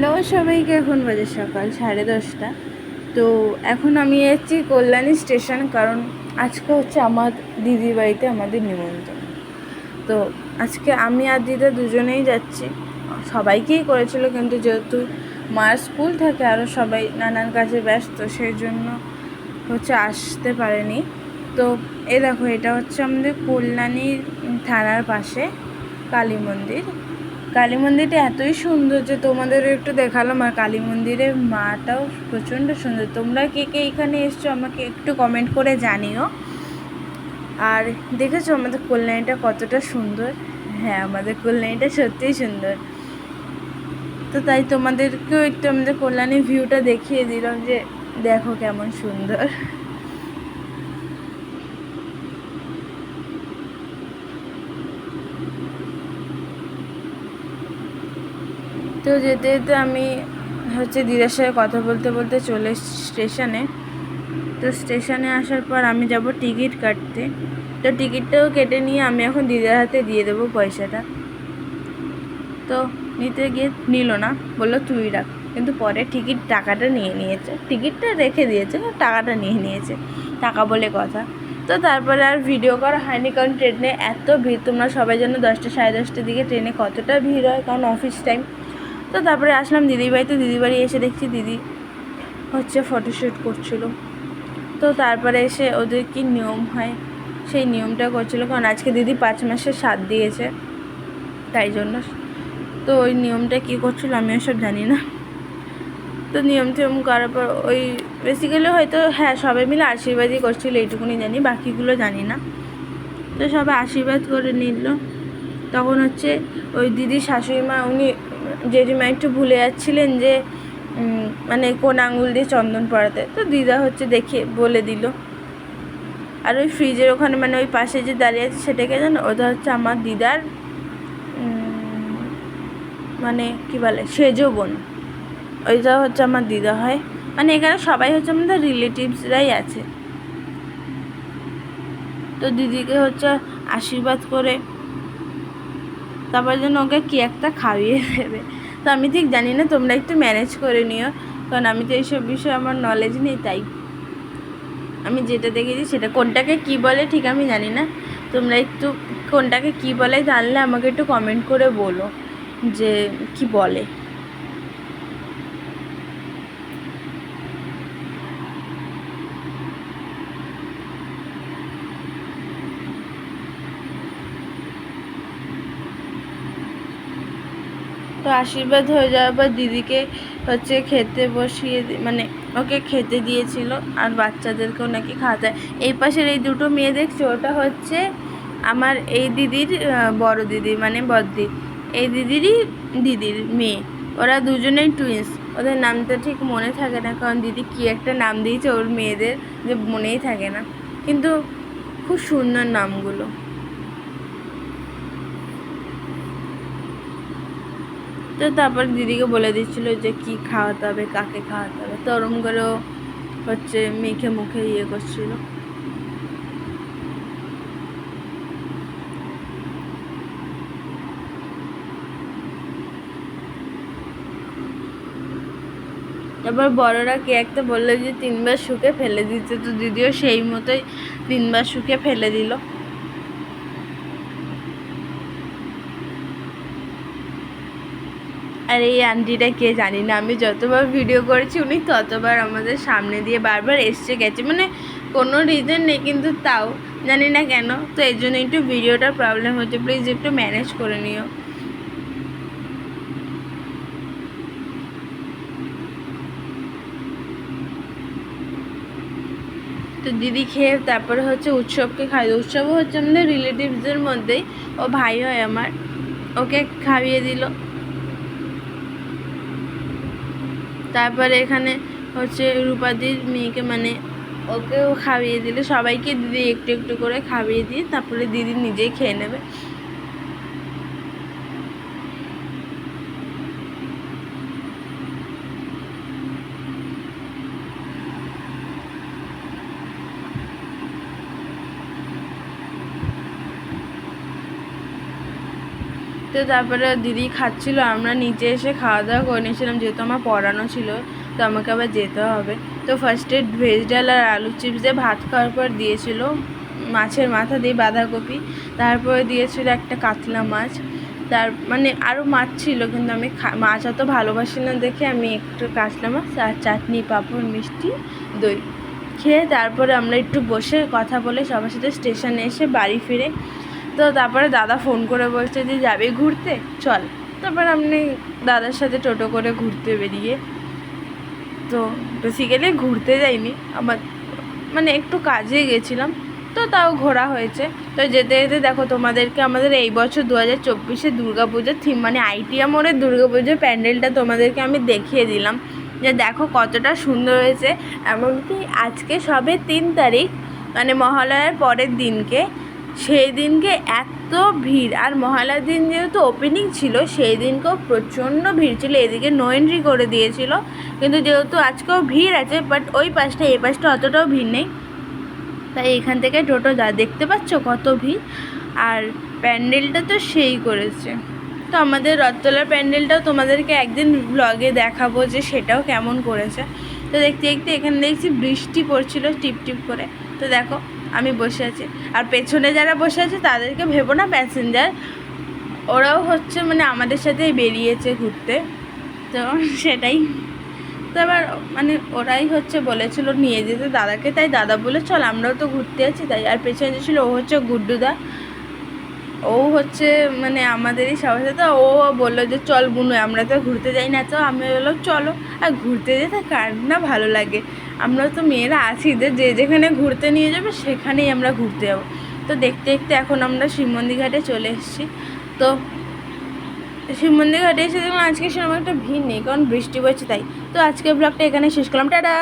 Hello সবাইকে, এখন বাজে সকাল, সাড়ে দশটা। তো এখন আমি এসেছি কল্যাণী স্টেশন, কারণ আজকে হচ্ছে আমার দিদির বাড়িতে আমাদের নিমন্ত্রণ। তো আজকে আমি আর দিদা দুজনেই যাচ্ছি। সবাইকেই করেছিল, কিন্তু যেহেতু মার স্কুল থাকে আরও সবাই নানান কাজে ব্যস্ত, সেই জন্য হচ্ছে আসতে পারেনি। তো এ দেখো, এটা হচ্ছে আমাদের কল্যাণী থানার পাশে কালী মন্দির। কালী মন্দিরটা এতই সুন্দর যে তোমাদেরও একটু দেখালাম, আর কালী মন্দিরের মাটাও প্রচণ্ড সুন্দর। তোমরা কে কে এখানে এসছো আমাকে একটু কমেন্ট করে জানিও। আর দেখেছ আমাদের কল্যাণীটা কতটা সুন্দর? হ্যাঁ আমাদের কল্যাণীটা সত্যিই সুন্দর। তো তাই তোমাদেরকেও একটু আমাদের কল্যাণীর ভিউটা দেখিয়ে দিলাম যে দেখো কেমন সুন্দর। তো যেতে যেতে আমি হচ্ছে দিদার সাথে কথা বলতে বলতে চলে স্টেশনে। তো স্টেশনে আসার পর আমি যাব টিকিট কাটতে। তো টিকিটটাও কেটে নিয়ে আমি এখন দিদার হাতে দিয়ে দেবো পয়সাটা। তো নিতে গিয়ে নিল না, বলল, তুই রাখ। কিন্তু পরে টিকিট টাকাটা নিয়ে নিয়েছে। টিকিটটা রেখে দিয়েছে টাকাটা নিয়ে নিয়েছে, টাকা বলে কথা। তো তারপরে আর ভিডিও করা হয়নি, কারণ ট্রেনে এত ভিড়। তোমরা সবাই যেন দশটা সাড়ে দশটার দিকে ট্রেনে কতটা ভিড় হয়, কারণ অফিস টাইম। তো তারপরে আসলাম দিদির বাড়িতে, দিদির বাড়ি এসে দেখছি দিদি হচ্ছে ফটোশ্যুট করছিল। তো তারপরে এসে ওদের কি নিয়ম হয়, সেই নিয়মটা করছিল, কারণ আজকে দিদি পাঁচ মাসের সাত দিয়েছে, তাই জন্য। তো ওই নিয়মটা কী করছিল আমি ওসব জানি না। তো নিয়ম টিয়ম করার পর ওই বেসিক্যালি হয়তো হ্যাঁ সবাই মিলে আশীর্বাদই করছিল, এইটুকুনি জানি, বাকিগুলো জানি না। তো সবাই আশীর্বাদ করে নিল। তখন হচ্ছে ওই দিদি শাশুড়ি মা, উনি জেঠিমা একটু ভুলে যাচ্ছিলেন যে মানে কোন আঙুল দিয়ে চন্দন পড়াতে তো দিদা হচ্ছে দেখে বলে দিল। আর ওই ফ্রিজের ওখানে মানে ওই পাশে যে দাঁড়িয়ে আছে সেটাকে যেন ওটা হচ্ছে আমার দিদার মানে কি বলে, সেজো বোন। ওইটা হচ্ছে আমার দিদা হয়। মানে এখানে সবাই হচ্ছে আমাদের রিলেটিভসরাই আছে। তো দিদিকে হচ্ছে আশীর্বাদ করে তারপর যেন ওকে কী একটা খাইয়ে দেবে। তো আমি ঠিক জানি না, তোমরা একটু ম্যানেজ করে নিও, কারণ আমি তো এইসব বিষয়ে আমার নলেজ নেই, তাই। আমি যেটা দেখেছি সেটা, কোনটাকে কি বলে ঠিক আমি জানি না। তোমরা একটু কোনটাকে কি বলে জানলে আমাকে একটু কমেন্ট করে বলো যে কি বলে। তো আশীর্বাদ হয়ে যাওয়ার পর দিদিকে হচ্ছে খেতে বসিয়ে মানে ওকে খেতে দিয়েছিল আর বাচ্চাদেরকেও নাকি খাওয়াতে। এই পাশের এই দুটো মেয়ে দেখছ? ওটা হচ্ছে আমার এই দিদির বড় দিদি মানে বদ্দি এই দিদিরই দিদির মেয়ে। ওরা দুজনেই টুইন্স ওদের নামটা ঠিক মনে থাকে না, কারণ দিদি কী একটা নাম দিয়েছে ওর মেয়েদের যে মনেই থাকে না। কিন্তু খুব সুন্দর নামগুলো। তো তারপর দিদিকে বলে দিচ্ছিল যে কি খাওয়াতে হবে, কাকে খাওয়াতে হবে। তো ওরম করেও হচ্ছে মেখে মুখে ইয়ে করছিল। তারপর বড়রা কে একটা বলল যে তিনবার শুকে ফেলে দিতে তো দিদিও সেই মতোই তিনবার শুকে ফেলে দিল। আর এই আন্টিটা কে জানি না, আমি যতবার ভিডিও করেছি উনি ততবার আমাদের সামনে দিয়ে বারবার এসছে, গেছে। মানে কোনো রিজন নেই, কিন্তু তাও জানি না কেন। তো এই জন্য একটু ভিডিওটার প্রবলেম হচ্ছে প্লিজ একটু ম্যানেজ করে নিও। তো দিদি খেয়ে তারপরে হচ্ছে উৎসবকে খাইয়ে, উৎসবও হচ্ছে আমাদের রিলেটিভসদের মধ্যেই। ও ভাই হয় আমার, ওকে খাইয়ে দিল। তারপরে এখানে হচ্ছে রূপাদির মেয়েকে মানে ওকেও খাইয়ে দিলে, সবাইকে দিদি একটু একটু করে খাইয়ে দিয়ে তারপরে দিদি নিজেই খেয়ে নেবে। তো তো তারপরে দিদি খাচ্ছিল, আমরা নিচে এসে খাওয়া দাওয়া করে নিয়েছিলাম, যেহেতু আমার পড়ানো ছিল, তো আমাকে আবার যেতে হবে। তো ফার্স্টে ভেজ ডাল আর আলু চিপস দিয়ে ভাত খাওয়ার পর দিয়েছিল, মাছের মাথা দিয়ে বাঁধাকপি। তারপরে দিয়েছিল একটা কাতলা মাছ। তার মানে আরও মাছ ছিল, কিন্তু আমি মাছ অত ভালোবাসি না দেখে আমি একটু কাতলা মাছ আর চাটনি, পাঁপড়, মিষ্টি, দই খেয়ে তারপরে আমরা একটু বসে কথা বলে সবার সাথে স্টেশনে এসে বাড়ি ফিরে তো তারপরে দাদা ফোন করে বলছে যে, যাবে ঘুরতে? চল। তারপর আপনি দাদার সাথে টোটো করে ঘুরতে বেরিয়ে, তো বেসিক্যালি ঘুরতে যাইনি। আমার মানে একটু কাজে গেছিলাম, তো তাও ঘোরা হয়েছে। তো যেতে যেতে দেখো তোমাদেরকে আমাদের এই বছর দু হাজার চব্বিশে দুর্গাপুজোর থিম মানে আইটিয়া মোড়ের দুর্গাপুজোর প্যান্ডেলটা তোমাদেরকে আমি দেখিয়ে দিলাম। যে দেখো কতটা সুন্দর হয়েছে। এমনকি আজকে সবে তিন তারিখ মানে মহালয়ার পরের দিনকে সেই দিনকে এত ভিড়, আর মহালয়ার দিন যেহেতু ওপেনিং ছিল, সেই দিনকেও প্রচণ্ড ভিড় ছিল, এদিকে নো এন্ট্রি করে দিয়েছিল। কিন্তু যেহেতু আজকেও ভিড় আছে বাট ওই পাশটা এই পাশটা অতটাও ভিড় নেই। তাই এখান থেকে টোটো যা, দেখতে পাচ্ছ কত ভিড়? আর প্যান্ডেলটা তো সেই করেছে। তো আমাদের রথতলার প্যান্ডেলটাও তোমাদেরকে একদিন ব্লগে দেখাবো যে সেটাও কেমন করেছে। তো দেখতে দেখতে এখানে দেখছি বৃষ্টি পড়ছিল টিপ টিপ করে। তো দেখো আমি বসে আছি। আর পেছনে যারা বসে আছে, তাদেরকে ভেবো না প্যাসেঞ্জার ওরাও হচ্ছে মানে আমাদের সাথেই বেরিয়েছে ঘুরতে। তো সেটাই। তো আবার মানে ওরাই হচ্ছে বলেছিল নিয়ে যেতে দাদাকে। তাই দাদা বলে, চল আমরাও তো ঘুরতে আছি। তাই আর পেছনে যে ছিল, ও হচ্ছে গুড্ডুদা। ও হচ্ছে মানে আমাদেরই সবার সাথে ও বলল যে, চল বুনু, আমরা তো ঘুরতে যাই না। তো আমি বললাম, চলো। আর ঘুরতে যেতে কার না ভালো লাগে। আমরা তো মেয়েরা আছি, যে যে যেখানে ঘুরতে নিয়ে যাবে সেখানেই আমরা ঘুরতে যাব। তো দেখতে দেখতে এখন আমরা শিব মন্দির ঘাটে চলে এসেছি। তো শিব মন্দির ঘাটে এসে দেখলাম আজকে সেরকম একটা ভিড় নেই, কারণ বৃষ্টি পড়ছে তাই। তো আজকে ব্লগটা এখানে শেষ করলাম, টাটা!